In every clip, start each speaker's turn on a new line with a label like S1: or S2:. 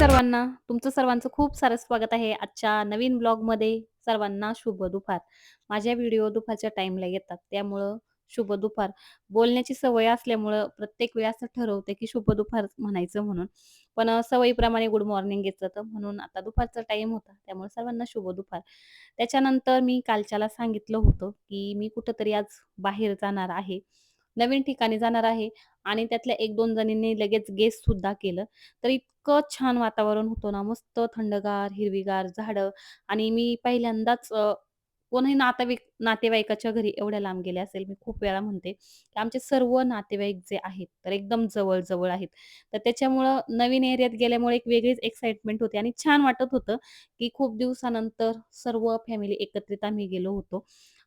S1: सर्वांना. तुमचं सर्वांचं खूप सारं स्वागत आहे आजच्या नवीन ब्लॉगमध्ये. सर्वांना शुभ दुपार. माझ्या व्हिडिओ दुपारच्या टाईमला येतात. त्यामुळं शुभ दुपार. बोलण्याची सवय असल्यामुळं प्रत्येक वेळी असं ठरवते, की शुभ दुपार म्हणायचं म्हणून. पण सवयीप्रमाणे गुड मॉर्निंग घेतलं तर म्हणून आता दुपारचा टाईम होता. त्यामुळे सर्वांना शुभ दुपार. त्याच्यानंतर मी कालच्याला सांगितलं होतं, की मी कुठंतरी आज बाहेर जाणार आहे. नवीन ठिकाणी जाणार आहे आणि त्यातल्या 1-2 जणींनी लगेच गेस सुद्धा केलं. तर इतकं छान वातावरण होतं ना, मस्त थंडगार, हिरवीगार झाडं आणि मी पहिल्यांदाच अ, कोणी नातेवाईक नातेवाईकाच्या घरी एवढ्या लांब गेले असेल. मी खूप वेळा म्हणते, की आमचे सर्व नातेवाईक जे आहेत, तर एकदम जवळ-जवळ आहेत. तर त्याच्यामुळं नवीन एरियात गेल्यामुळे एक वेगळीच एक्साइटमेंट होती आणि छान वाटत होतं, की खूप दिवसानंतर सर्व फॅमिली एकत्रित आम्ही गेलो होतो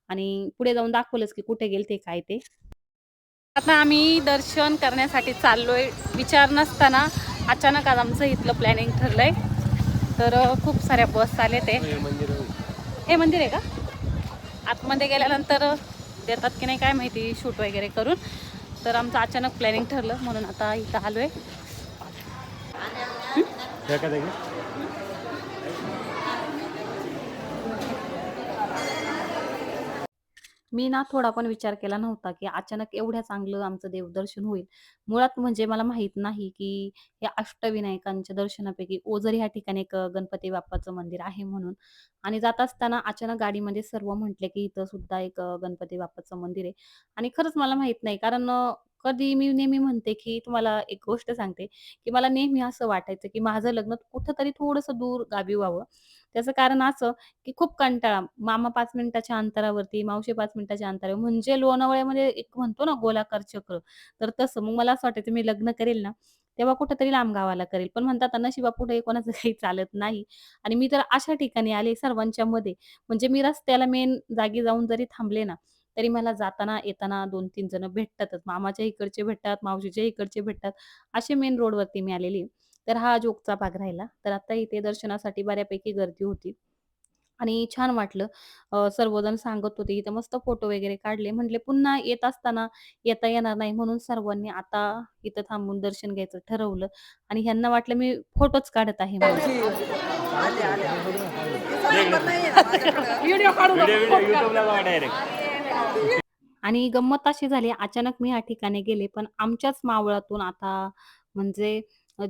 S1: आणि पुढे जाऊन दाखवलंच, की कुठे गेलते, काय ते. आता आम्ही दर्शन करण्यासाठी चाललोय. विचार नसताना अचानक आज आमचं इथलं प्लॅनिंग ठरलंय. तर अ, खूप साऱ्या बस आलेत आहे. हे मंदिर आहे का? आतमध्ये गेल्यानंतर देतात की नाही काय माहिती शूट वगैरे करून. तर आमचं अचानक प्लॅनिंग ठरलं म्हणून आता इथं आलोय. मी ना थोडा पण विचार केला नव्हता, की अचानक एवढ्या चांगलं आमचं देवदर्शन होईल. मुळात म्हणजे मला माहीत नाही, की या अष्टविनायकांच्या दर्शनापैकी ओझर ह्या ठिकाणी एक अ, गणपती बाप्पाचं मंदिर आहे म्हणून. आणि जात असताना अचानक गाडीमध्ये सर्व म्हटले, की इथं सुद्धा एक अ, गणपती बाप्पाचं मंदिर आहे. आणि खरंच मला माहीत नाही कारण अ, कधी मी नेहमी म्हणते, की तुम्हाला एक गोष्ट सांगते, की मला नेहमी असं वाटायचं, की माझं लग्न कुठेतरी थोडंसं दूर गावी व्हावं. त्याचं कारण असं, की खूप कंटाळा. मामा पाच मिनिटाच्या अंतरावरती, मावशी पाच मिनिटाच्या अंतरावर म्हणजे लोणावळ्यामध्ये एक म्हणतो ना गोलाकार चक्र, तर तसं. मग मला असं वाटायचं मी लग्न करेल ना, तेव्हा कुठेतरी लांब गावाला करेल. पण म्हणतात ना नशिबापुढे कोणाचं काही चालत नाही. आणि मी तर अशा ठिकाणी आले सर्वांच्या मध्ये, म्हणजे मी रस्त्याला मेन जागी जाऊन जरी थांबले ना, तरी मला जाताना येताना 2-3 जण भेटतातच. मामाच्या इकडचे भेटतात, मावशीच्या इकडचे भेटतात. असे मेन रोडवरती मी आलेली. तर हा जोगचा भाग राहिला. तर आता इथे दर्शनासाठी बऱ्यापैकी गर्दी होती. आणि छान वाटलं. सर्वजण सांगत होते, इथे मस्त फोटो वगैरे काढले. म्हटले पुन्हा येत असताना येता येणार नाही म्हणून सर्वांनी आता इथं थांबून दर्शन घ्यायचं ठरवलं आणि ह्यांना वाटलं मी फोटोच काढत आहे म्हणून.
S2: व्हिडिओ काढू नको
S3: युट्यूबला बघा डायरेक्ट
S1: आणि गंमत अशी झाली, अचानक मी ह्या ठिकाणी गेले, पण आमच्याच मावळातून आता म्हणजे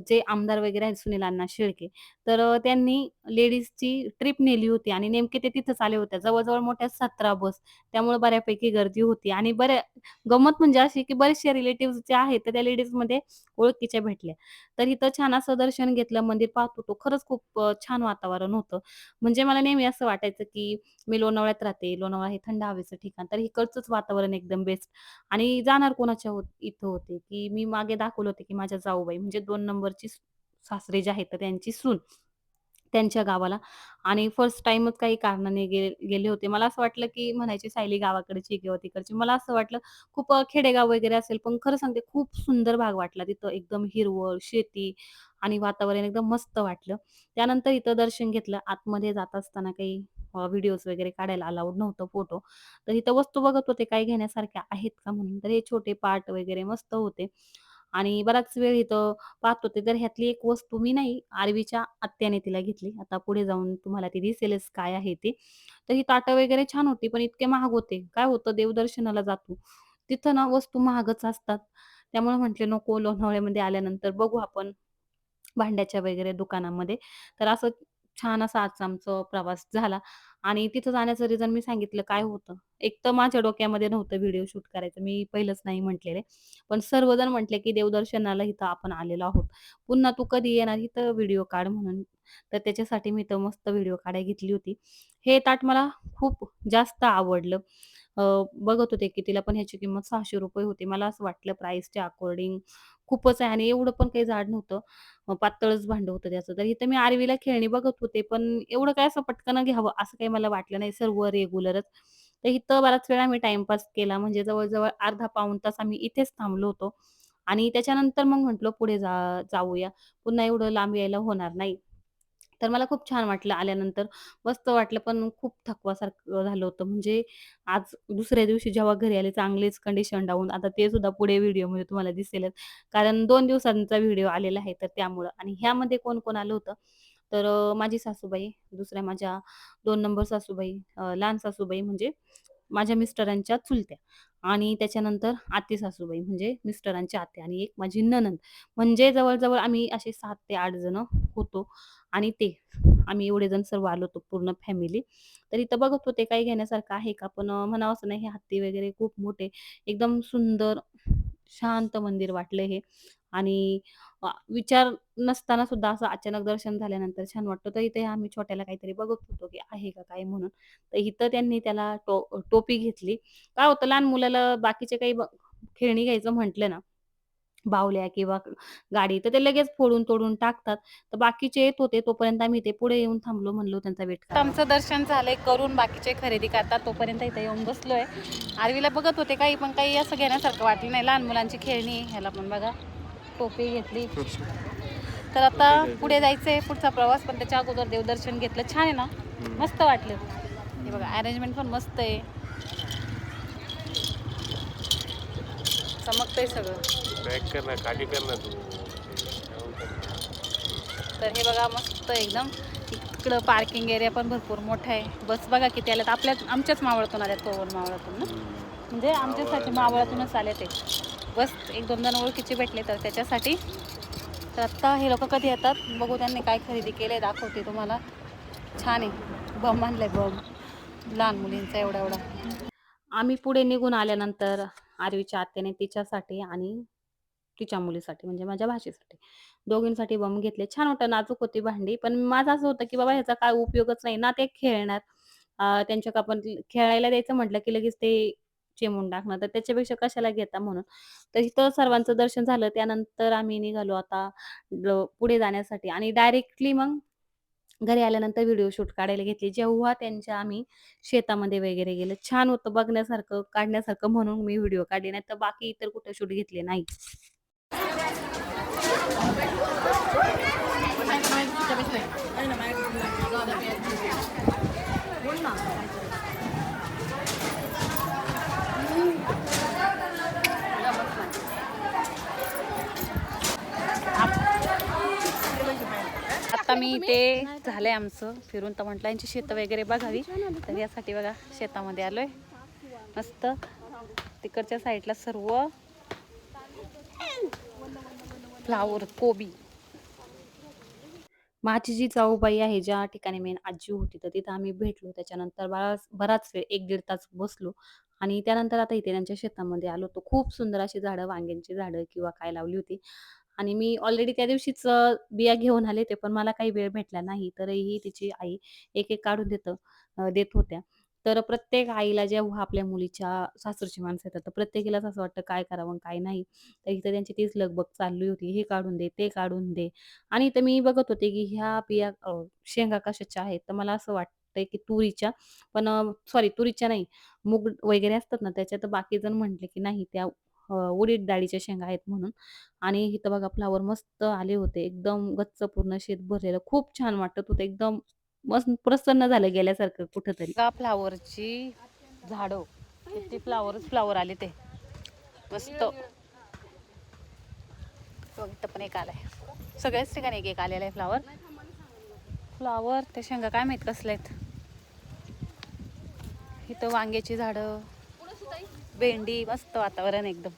S1: जे आमदार वगैरे आहेत सुनील अण्णा शेळके, तर अ, त्यांनी लेडीजची ट्रिप नेली होती आणि नेमके ते तिथंच आले होते. जवळ-जवळ मोठ्या 17 बस. त्यामुळे बऱ्यापैकी गर्दी होती आणि बऱ्या गंमत म्हणजे अशी, की बरेचसे रिलेटिव्हज जे आहेत, तर त्या लेडीजमध्ये ओळखीच्या भेटल्या. तर इथं छान असं दर्शन घेतलं, मंदिर पाहत होतो. खरंच खूप अ, छान वातावरण होतं. म्हणजे मला नेहमी असं वाटायचं, की मी लोणावळ्यात राहते. लोणावळा हे थंड हवेचं ठिकाण. तर इकडचंच वातावरण एकदम बेस्ट आणि जाणार कोणाच्या हो इथं होते, की मी मागे दाखवलं होतं, की माझ्या जाऊबाई म्हणजे 2 नंबरची सासरे जे आहेत, तर त्यांची सून त्यांच्या गावाला आणि फर्स्ट टाइमच काही कारणाने गे गेले होते. मला असं वाटलं, की म्हणायची सायली गावाकडची किंवा तिकडची. मला असं वाटलं खूप खेडेगाव वगैरे असेल, पण खरं सांगते खूप सुंदर भाग वाटला तिथं. एकदम हिरवळ, शेती आणि वातावरण एकदम मस्त वाटलं. त्यानंतर इथं दर्शन घेतलं. आतमध्ये जात असताना काही व्हिडिओज वगैरे काढायला अलाउड नव्हतं, फोटो. तर इथं वस्तू बघत होते काही घेण्यासारख्या आहेत का म्हणून. तर हे छोटे पार्ट वगैरे मस्त होते आणि बराच वेळ इथं पाहत होते. तर ह्यातली एक वस्तू मी नाही, आरवीच्या आत्याने तिला घेतली. आता पुढे जाऊन तुम्हाला ती दिसेलच काय आहे ते. तर ही ताटं वगैरे छान होती, पण इतके महाग होते. काय होतं देवदर्शनाला जातो, तिथं ना वस्तू महागच असतात. त्यामुळे म्हटले नको लोणावळ्यामध्ये आल्यानंतर बघू आपण भांड्याच्या वगैरे दुकानामध्ये. तर असं छान असा आजचा आमचा प्रवास झाला आणि तिथं जाण्याचं रिझन मी सांगितलं काय होतं. एक तर माझ्या डोक्यामध्ये नव्हतं व्हिडिओ शूट करायचं. मी पहिलंच नाही म्हटलेले. पण सर्वजण म्हटले, की "देवदर्शनाला इथं आपण आलेलो आहोत. पुन्हा तू कधी येणार इथं व्हिडिओ काढ" म्हणून. तर त्याच्यासाठी मी इथं मस्त व्हिडिओ काढायला घेतली होती. हे ताट मला खूप जास्त आवडलं. अ, बघत होते, की तिला पण ह्याची किंमत ₹600 होती. मला असं वाटलं प्राईसच्या अकॉर्डिंग खूपच आहे आणि एवढं पण काही जाड नव्हतं. अ, पातळच भांडं होतं त्याचं. तर इथं मी आरवीला खेळणी बघत होते, पण एवढं काय असं पटकन घ्यावं असं काही मला वाटलं नाही. सर्व रेग्युलरच. तर इथं बराच वेळा आम्ही टाईमपास केला. म्हणजे जवळ-जवळ अर्धा पाऊण तास आम्ही इथेच थांबलो होतो आणि त्याच्यानंतर मग म्हटलं पुढे जा जाऊया. पुन्हा एवढं लांब यायला होणार नाही. तर मला खूप छान वाटलं आल्यानंतर. मस्त वाटलं, पण खूप थकवासारखं झालं होतं. म्हणजे आज दुसऱ्या दिवशी जेव्हा घरी आले चांगलीच कंडिशन डाऊन. आता ते सुद्धा पुढे व्हिडिओमध्ये तुम्हाला दिसेलच. कारण 2 दिवसांचा व्हिडिओ आलेला आहे, तर त्यामुळं. आणि ह्यामध्ये कोण-कोण आलं होतं, तर अ, माझी सासूबाई, दुसऱ्या माझ्या 2 नंबर सासूबाई, अ, लहान सासूबाई म्हणजे माझ्या मिस्टरांच्या चुलत्या आणि त्याच्यानंतर आती सासूबाई म्हणजे मिस्टरांच्या आत्या आणि एक माझी ननंद म्हणजे जवळजवळ आम्ही असे सात ते आठ जण होतो आणि ते आम्ही एवढे जण सर्व आलो होतो पूर्ण फॅमिली. तर इथं बघत होते काही घेण्यासारखं आहे का? पण म्हणावं म्हणावंसं नाही हे हत्ती वगैरे खूप मोठे, एकदम सुंदर, शांत मंदिर वाटलं हे आणि अ, विचार नसताना सुद्धा असं अचानक दर्शन झाल्यानंतर छान वाटतं. तर इथे आम्ही छोट्याला काहीतरी बघत होतो, की आहे का काय म्हणून. तर इथं त्यांनी त्याला टो टोपी घेतली. काय होतं लहान मुलाला बाकीचे काही ब खेळणी घ्यायचं म्हटलं ना, बाहुल्या किंवा गाडी, तर ते लगेच फोडून-तोडून टाकतात. तर बाकीचे येत होते, तोपर्यंत आम्ही इथे पुढे येऊन थांबलो, म्हणलो त्यांचा वेट
S2: आता आमचं दर्शन झालंय करून बाकीचे खरेदी करतात तोपर्यंत इथे येऊन बसलोय आरवीला बघत होते काही पण काही असं घेण्यासारखं वाटलं नाही लहान मुलांची खेळणी ह्याला पण बघा टोपी घेतली. तर आता पुढे जायचंय पुढचा प्रवास पण त्याच्या अगोदर देवदर्शन घेतलं. छान आहे ना? मस्त वाटलं. हे बघा अरेंजमेंट पण मस्त आहे. चमकतंय सगळं.
S3: बॅक खाली कर ना तू.
S2: तर हे बघा मस्त एकदम. इकडं पार्किंग एरिया पण भरपूर मोठा आहे. बस बघा किती आल्यात. आपल्या आमच्याच मावळातून आल्यात कोवन मावळातून ना? म्हणजे आमच्यासाठी मावळातूनच आले ते. बस एक दोन जण ओळखीचे भेटले तर त्याच्यासाठी. तर आत्ता हे लोक कधी येतात? बघू त्यांनी काय खरेदी केलं दाखवते तुम्हाला. छान आहे. बम आणलाय बम. लहान मुलींचा एवढा एवढा.
S1: आम्ही पुढे निघून आल्यानंतर आरवीच्या आत्याने तिच्यासाठी आणि तिच्या मुलीसाठी म्हणजे माझ्या भाषेसाठी दोघींसाठी बम घेतले. छान होतं, नाजूक होती भांडी. पण माझं असं होतं, की बाबा ह्याचा काय उपयोगच नाही. ना ते खेळणार. त्यांच्या आपण खेळायला द्यायचं म्हटलं, की लगेच ते चिमून टाकणं तर त्याच्यापेक्षा कशाला घेता म्हणून. तर इथं सर्वांचं दर्शन झालं. त्यानंतर आम्ही निघालो आता पुढे जाण्यासाठी आणि डायरेक्टली मग घरी आल्यानंतर व्हिडिओ शूट काढायला घेतली. जेव्हा त्यांच्या आम्ही शेतामध्ये वगैरे गेलो. छान होतं बघण्यासारखं, काढण्यासारखं म्हणून मी व्हिडिओ काढले. नाही तर बाकी इतर कुठे शूट घेतले नाही.
S2: आता मी इथे झालंय आमचं फिरून. तर म्हटलं यांची शेतं वगैरे बघावी. तर यासाठी बघा शेतामध्ये आलोय. मस्त. तिकडच्या साईडला सर्व फ्लावर कोबी.
S1: माझी जी जाऊबाई आहे, ज्या ठिकाणी मेन आजी होती, तर तिथं आम्ही भेटलो. त्याच्यानंतर बराच बराच वेळ एक दीड तास बसलो. आणि त्यानंतर आता इथे त्यांच्या शेतामध्ये आलो. होतो. खूप सुंदर अशी झाडं, वांग्यांची झाडं किंवा काय लावली होती. आणि मी ऑलरेडी त्या दिवशीच अ, बिया घेऊन आले होते, पण मला काही वेळ भेटला नाही. तरीही तिची आई एक-एक काढून देतं अ, देत होत्या. तर प्रत्येक आईला जेव्हा आपल्या मुलीच्या सासरची माणसं येतात, तर प्रत्येकीलाच असं वाटतं काय करावं आणि काय नाही. तर इथं त्यांची तीच लगबग चालली होती. हे काढून दे, ते काढून दे. आणि इथं मी बघत होते, की ह्या बिया अ, शेंगा कशाच्या आहेत, तर मला असं वाटतंय, की तुरीच्या. पण अ, सॉरी तुरीच्या नाही, मूग वगैरे असतात ना त्याच्या. तर बाकी जण म्हटले, की नाही त्या उडीद डाळीच्या शेंगा आहेत म्हणून. आणि इथं बघा फ्लॉवर मस्त आले होते. एकदम गच्च पूर्ण शेत भरलेलं. खूप छान वाटत होतं. एकदम मस्त प्रसन्न झालं गेल्यासारखं कुठंतरी
S2: का फ्लावरची झाडं किती फ्लावरच फ्लावर आले ते मस्त इथं पण एक आलाय सगळ्याच ठिकाणी एक एक आलेला आहे फ्लावर फ्लावर ते शेंगा काय माहीत कसले आहेत इथं वांग्याची झाडं भेंडी मस्त वातावरण एकदम.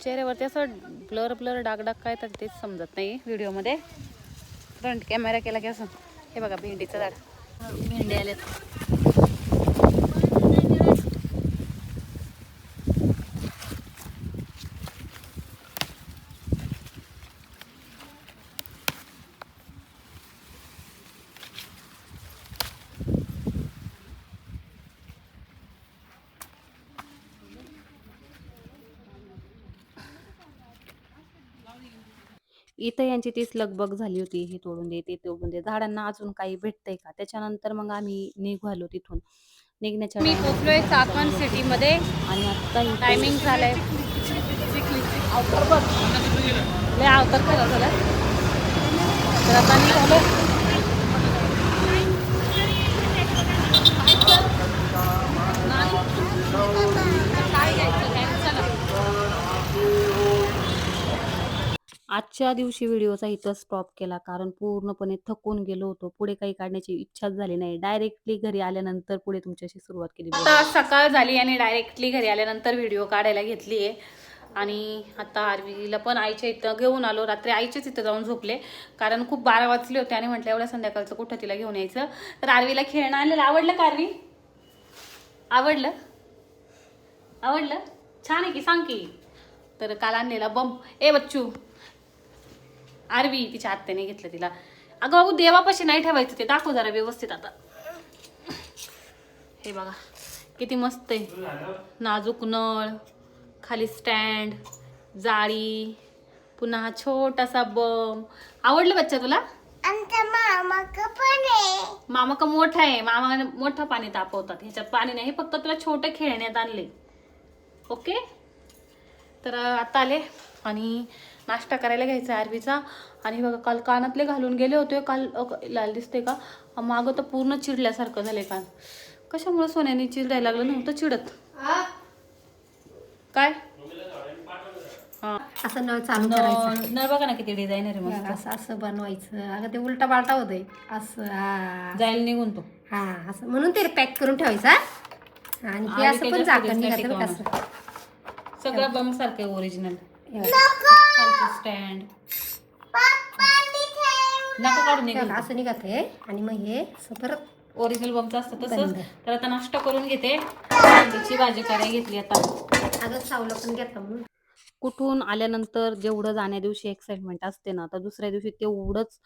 S2: चेहऱ्यावरती असं ब्लर ब्लर डाग डाग काय तर तेच समजत नाही व्हिडिओमध्ये. फ्रंट कॅमेरा केला की असं. हे बघा भेंडीचं झाड. भेंडी आलेत.
S1: इथं यांची तीच लगबग झाली होती, हे तोडून दे, ते तोडून दे. झाडांना अजून काही भेटतंय का? त्याच्यानंतर मग आम्ही निघालो तिथून. निघण्याच्या
S2: मी पोचलोय चाकण सिटीमध्ये
S1: आणि इथे
S2: टायमिंग झालंय लय अवतार खरा झाला तर आता निघालो घ्यायचं काय चला
S1: आजच्या दिवशी व्हिडिओचा इथं स्टॉप केला. कारण पूर्णपणे थकून गेलो होतो. पुढे काही काढण्याची इच्छाच झाली नाही. डायरेक्टली घरी आल्यानंतर पुढे तुमच्याशी सुरुवात केली
S2: आता सकाळ झाली आणि डायरेक्टली घरी आल्यानंतर व्हिडिओ काढायला घेतली आहे. आणि आता आरवीला पण आईच्या इथं घेऊन आलो. रात्री आईच्याच इथं जाऊन झोपले. कारण खूप बारा वाजले होते आणि म्हटलं एवढ्या संध्याकाळचं कुठं तिला घेऊन यायचं? तर आरवीला खेळणं आलेलं आवडलं का आरवी? आवडलं? आवडलं? छान आहे की सांग की. तर काल आणलेला बम. ए बच्चू. आरवी तिच्या आत्याने घेतलं तिला. अगं बाबू देवापाशी नाही ठेवायचं ते. दाखव जरा व्यवस्थित आता. हे बघा किती मस्त आहे. नाजूक नळ खाली स्टँड जाळी पुन्हा हा छोटासा बम. आवडलं बच्चा तुला?
S3: आमचा मामा पण आहे?
S2: मामा का मोठा आहे? मामा मोठं पाणी तापवतात. ह्याच्यात पाणी नाही हे फक्त तुला छोटे खेळण्यात आणले ओके? तर आता आले. आणि नाश्ता करायला घ्यायचा आरवीचा. आणि बघा काल कानातले घालून गेले होते काल लाल दिसते का? मागं तर पूर्ण चिडल्यासारखं झालंय कान कशामुळे सोन्याने चिडायला लागलं? नव्हतं चिडत. काय? हा.
S3: असं नळ चालू करायचं.
S2: नळ बघा ना किती डिझाईनर आहे मस्त.
S3: असं असं बनवायचं. अगं ते उलटा पालटा होतंय. असं हा.
S2: जाईल निघून तो.
S3: हा असं. म्हणून ते पॅक करून ठेवायचं हा? आणि हे
S2: आणि
S3: असं पण झाकण असं.
S2: सगळं बम सारखं ओरिजिनल स्टँड नका काढून
S3: असं निघत आहे आणि मग हे असं परत
S2: ओरिजिनल बमचं असतं तसंच.
S3: बंद.
S2: तर आता नाश्ता करून घेते. कांद्याची भाजी करायला घेतली आता.
S3: अगं सावलं पण घेतलं म्हणून
S1: कुठून आल्यानंतर जेवढं जाण्या दिवशी एक्साइटमेंट असते ना तर दुसऱ्या दिवशी तेवढंच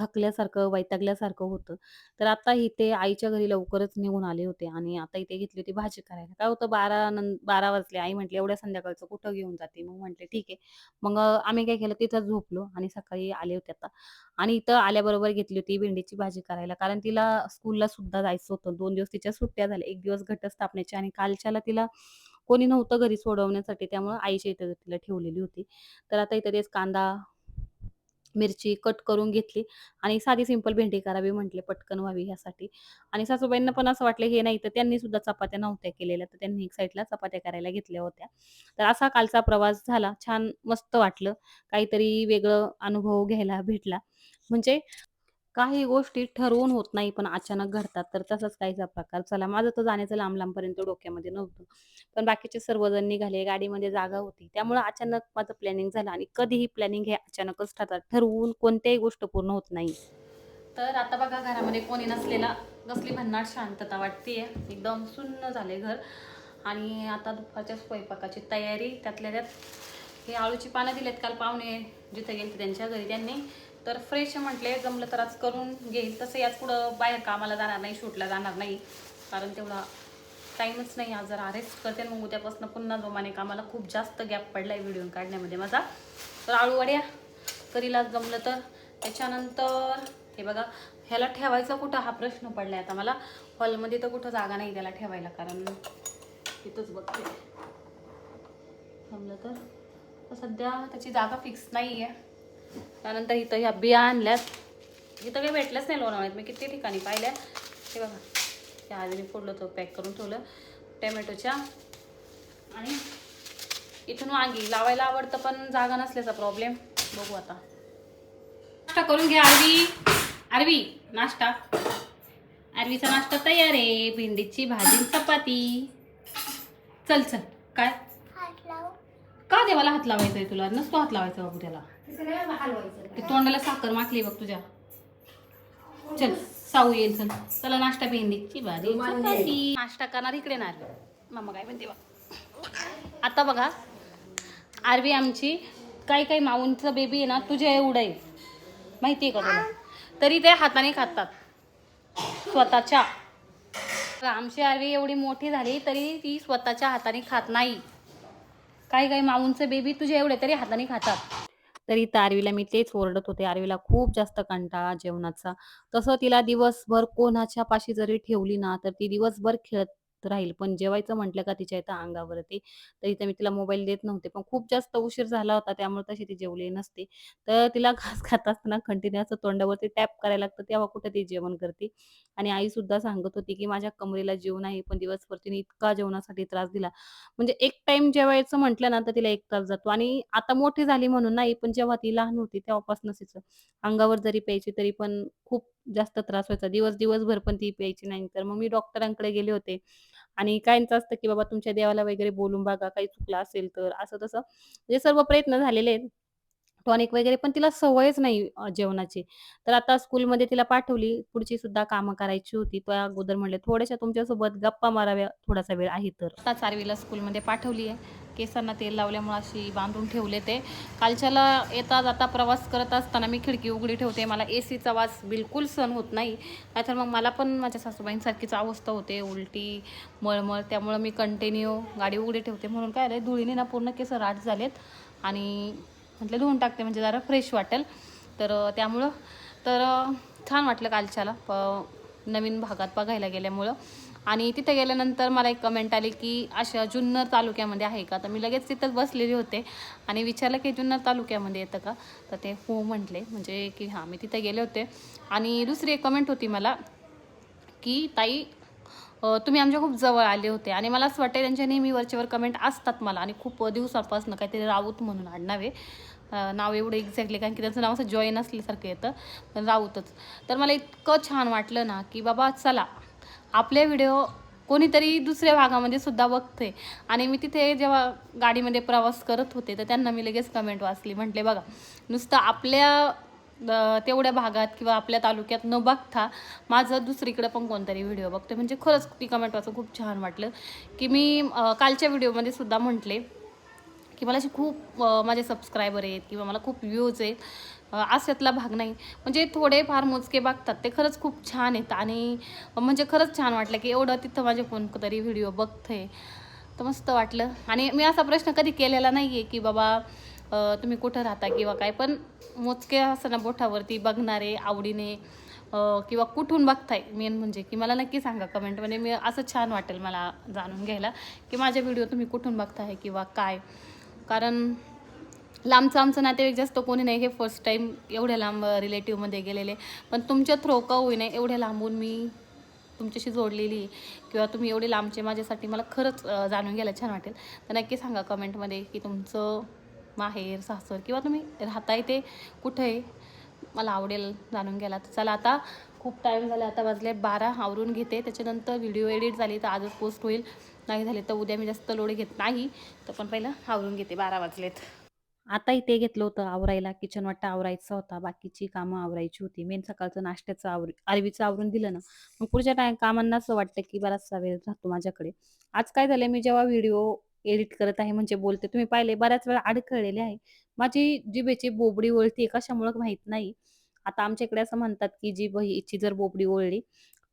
S1: थकल्यासारखं वैतागल्यासारखं होतं. तर आता इथे आईच्या घरी लवकरच निघून आले होते आणि आता इथे घेतली होती भाजी करायला. काय होतं बारा नं बारा वाजले. आई म्हटली एवढ्या संध्याकाळचं कुठं घेऊन जाते? मग म्हटले ठीक आहे. मग आम्ही काय केलं तिथंच झोपलो आणि सकाळी आले होते आता. आणि इथं आल्याबरोबर घेतली होती भेंडीची भाजी करायला. कारण तिला स्कूलला सुद्धा जायचं होतं. दोन दिवस तिच्या सुट्ट्या झाल्या. एक दिवस घटस्थापनेच्या आणि कालच्याला तिला कोणी नव्हतं घरी सोडवण्यासाठी. त्यामुळं आईच्या इथं तिला ठेवलेली होती. तर आता इथे तेच कांदा मिरची कट करून घेतली आणि साधी सिंपल भेंडी करावी म्हटले पटकन व्हावी ह्यासाठी. आणि सासूबाईंना पण असं वाटलं हे नाही तर त्यांनी सुद्धा चपात्या नव्हत्या केलेल्या तर त्यांनी एक साईडला चपात्या करायला घेतल्या होत्या. तर असा कालचा प्रवास झाला छान मस्त वाटलं. काहीतरी वेगळं अनुभव घ्यायला भेटला. म्हणजे काही गोष्टी ठरवून होत नाही पण अचानक घडतात. तर तसाच काहीचा प्रकार. चला माझं तर जाण्याचं लांब लांबपर्यंत डोक्यामध्ये नव्हतं. पण बाकीचे सर्वजण निघाले गाडीमध्ये जागा होती. त्यामुळे अचानक माझं प्लॅनिंग झालं आणि कधीही प्लॅनिंग हे अचानकच ठरतात. ठरवून कोणत्याही गोष्ट पूर्ण होत नाही.
S2: तर आता बघा घरामध्ये कोणी नसलेला कसली भन्नाट शांतता वाटते एकदम सुन्न झाले घर. आणि आता दुपारच्या स्वयंपाकाची तयारी त्यातल्या त्यात हे आळूची पानं दिलेत काल पाहुणे जिथे गेले त्यांच्या घरी. त्यांनी तर फ्रेश म्हटले जमलं तर आज करून घेईल. तसं याच पुढं बाहेर कामाला जाणार नाही शूटला जाणार नाही. कारण तेवढा टाईमच नाही आज जरा अरेस्ट करते मग उद्यापासून पुन्हा जोमाने कामाला खूप जास्त गॅप पडला आहे व्हिडिओ काढण्यामध्ये माझा. तर आळूवड्या करीला जमलं तर. त्याच्यानंतर हे बघा ह्याला ठेवायचा कुठं? हा प्रश्न पडला आहे आता मला. हॉलमध्ये तर कुठं जागा नाही त्याला ठेवायला कारण तिथंच बघते. जमलं तर. सध्या त्याची जागा फिक्स नाही आहे त्यानंतर इथं ह्या बिया आणल्यात. इथं काही भेटल्याच नाही लोणावळ्यात. मी किती ठिकाणी पाहिल्या. हे बघा. त्या आधीने फोडलं होतं पॅक करून ठेवलं. टॅमॅटोच्या. आणि इथून वांगी. लावायला आवडतं पण जागा नसल्याचा प्रॉब्लेम. बघू आता. नाश्ता करून घ्या आरवी आरवी नाश्ता. आरवीचा नाश्ता तयार आहे. भेंडीची भाजी चपाती. चल चल. काय? का देवाला हात लावायचा आहे तुला? नसतो हात लावायचा बाबू त्याला. ते तोंडाला साखर माखली बघ तुझ्या. चल साऊ येईल चल. चला नाश्ता भेंडीची भाजी नाश्ता करणार इकडे ना मामा काय म्हणते बा आता बघा आरवी आमची काही काही माऊंचं बेबी आहे ना तुझ्या एवढं आहे. माहिती आहे का तुला? तरी ते हाताने खातात. स्वतःच्या. आमची आरवी एवढी मोठी झाली तरी ती स्वतःच्या हाताने खात नाही. काही काही माऊंचे बेबी तुझ्या एवढे तरी हाताने खातात.
S1: तरी तर आरवीला मी तेच ओरडत होते. आरवीला खूप जास्त कंटाळा जेवणाचा. तसं तिला दिवसभर कोणाच्या पाशी जरी ठेवली ना तर ती दिवसभर खेळत राहील. पण जेवायचं म्हटलं का तिच्या इथं अंगावरती, तर इथं मी तिला मोबाईल देत नव्हते. पण खूप जास्त उशीर झाला होता त्यामुळे तशी ती जेवली नसते तर तिला घास खात असताना कंटिन्यू असं तोंडावरती टॅप करायला लागतं, तेव्हा कुठे ती जेवण करते. आणि आईसुद्धा सांगत होती, की माझ्या कमरेला जीव नाही, पण दिवसभर तिने इतका जेवणासाठी त्रास दिला. म्हणजे एक टाईम जेवायचं म्हटलं ना, तर तिला एक तास जातो आणि आता मोठी झाली म्हणून नाही, पण जेव्हा ती लहान होती तेव्हापासून तिचं अंगावर जरी प्यायची तरी पण खूप जास्त त्रास व्हायचा. दिवस दिवसभर पण ती प्यायची नाही. तर मग मी डॉक्टरांकडे गेले होते आणि काहींचं असतं, की बाबा तुमच्या देवाला वगैरे बोलून बघा, काही चुकलं असेल तर, असं-तसं. म्हणजे सर्व प्रयत्न झालेले आहेत. टॉनिक वगैरे, पण तिला सवयच नाही अ, जेवणाची. तर आता स्कूलमध्ये तिला पाठवली. पुढची सुद्धा कामं करायची होती. त्या अगोदर म्हणले "थोड्याशा तुमच्यासोबत गप्पा माराव्या, थोडासा वेळ आहे तर."
S2: आता चारवीला स्कूलमध्ये पाठवली आहे. केसांना तेल लावल्यामुळे अशी बांधून ठेवले ते. कालच्याला येता-जाता प्रवास करत असताना मी खिडकी उघडी ठेवते. मला ए सीचा वास बिलकुल सहन होत नाही. नाहीतर मग मला पण माझ्या सासूबाईंसारखीच अवस्था होते, उलटी, मळमळ. त्यामुळं मी कंटिन्यू गाडी उघडी ठेवते. म्हणून काय आलं धुळीने ना पूर्ण केस राट झालेत आणि म्हटलं धुवून टाकते म्हणजे जरा फ्रेश वाटेल. तर त्यामुळं तर छान वाटलं कालच्याला प नवीन भागात बघायला गेल्यामुळं. आणि तिथे गेल्यानंतर मला एक कमेंट आली, की अशा जुन्नर तालुक्यामध्ये आहे का? तर मी लगेच तिथंच बसलेले होते आणि विचारलं, की जुन्नर तालुक्यामध्ये येतं का? तर ते हो म्हटले. म्हणजे की हां, मी तिथे गेले होते. आणि दुसरी एक कमेंट होती मला, की ताई तुम्ही आमच्या खूप जवळ आले होते आणि मला असं वाटतं त्यांच्या नेहमी वरचेवर कमेंट असतात मला आणि खूप दिवसापासून काहीतरी राऊत म्हणून आडनाव नाव एवढं एक्झॅक्टली कारण की त्यांचं नाव असं जॉईन असल्यासारखं येतं, पण राऊतच. तर मला इतकं छान वाटलं ना, की बाबा चला आपले व्हिडिओ कोणीतरी दुसऱ्या भागामध्ये सुद्धा बघते आणि मी तिथे जेव्हा गाडीमध्ये प्रवास करत होते, तर त्यांना मी लगेच कमेंट वाचली. म्हटले बघा, नुसतं आपल्या तेवढ्या भागात किंवा आपल्या तालुक्यात न बघता माझं दुसरीकडे पण कोणतरी व्हिडिओ बघते म्हणजे खरंच ती कमेंट वाचून खूप छान वाटलं, की मी कालच्या व्हिडिओमध्ये सुद्धा म्हटले, की मला असे खूप माझे सबस्क्रायबर आहेत किंवा मला खूप व्ह्यूज आहेत. अ, भाग नाही. म्हणजे थोडे फार मोजके बघतात. ते खरंच खूप छान आहेत आणि म्हणजे खरंच छान वाटलं, की एवढं तिथं माझे कोणतरी व्हिडिओ बघतंय. तर मस्त वाटलं आणि मी असा प्रश्न कधी केलेला नाही आहे, की बाबा तुम्ही कुठं राहता किंवा काय. पण मोजके असताना बोठावरती बोटावरती बघणारे आवडीने किंवा कुठून बघताय मेन म्हणजे, की मला नक्की सांगा कमेंटमध्ये. म्हणजे मी असं छान वाटेल मला जाणून घ्यायला, की माझे व्हिडिओ तुम्ही कुठून बघताय किंवा काय. कारण लांबचं आमचं नातेवाईक जास्त कोणी नाही. हे फर्स्ट टाईम एवढ्या लांब रिलेटिव्हमध्ये गेलेले. पण तुमच्या थ्रो का होईना एवढ्या लांबून मी तुमच्याशी जोडलेली आहे किंवा तुम्ही एवढे लांबचे माझ्यासाठी मला खरंच जाणून घ्यायला छान वाटेल. तर नक्की सांगा कमेंटमध्ये, की तुमचं माहेर, सासर किंवा तुम्ही राहताय ते कुठं आहे? मला आवडेल जाणून घ्यायला. तर चला आता खूप टाईम झाला. आता वाजले 12 आवरून घेते. त्याच्यानंतर व्हिडिओ एडिट झाली तर आजच पोस्ट होईल. नाही झाले तर उद्या मी जास्त लोड घेत नाही. तर पण पहिलं आवरून घेते. 12 वाजलेत.
S1: आताही ते घेतलं होतं आवरायला. किचन वाटा आवरायचा होता. बाकीची कामं आवरायची होती. मेन सकाळचं नाश्त्याचं आवर अरवीचं आवरून दिलं ना, मग पुढच्या टाईम कामांना असं वाटतं, की बराचसा वेळ राहतो माझ्याकडे. आज काय झालं मी जेव्हा व्हिडिओ एडिट करत आहे म्हणजे बोलते, तुम्ही पाहिले बऱ्याच वेळा अडखळलेले आहे. माझी जिभेची बोबडी वळती कशामुळं माहीत नाही. आता आमच्या इकडे असं म्हणतात, की जिभेची जर बोबडी ओळली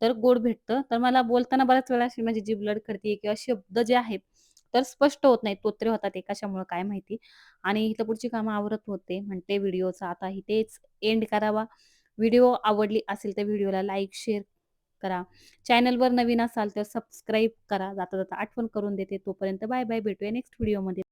S1: तर गोड भेटतं. तर मला बोलताना बऱ्याच वेळा अशी माझी जीभ लडखडते किंवा शब्द जे आहेत, तर स्पष्ट होत नाही तोत्रे होतात ते काय माहिती. आणि इथं पुढची कामं आवरत होते. म्हणते व्हिडिओचा आता इथेच एंड करावा. व्हिडिओ आवडली असेल तर व्हिडिओला लाईक, शेअर करा. चॅनलवर नवीन असाल तर सबस्क्राईब करा. जाता-जाता आठवण करून देते. तोपर्यंत बाय-बाय. भेटूया नेक्स्ट व्हिडिओमध्ये.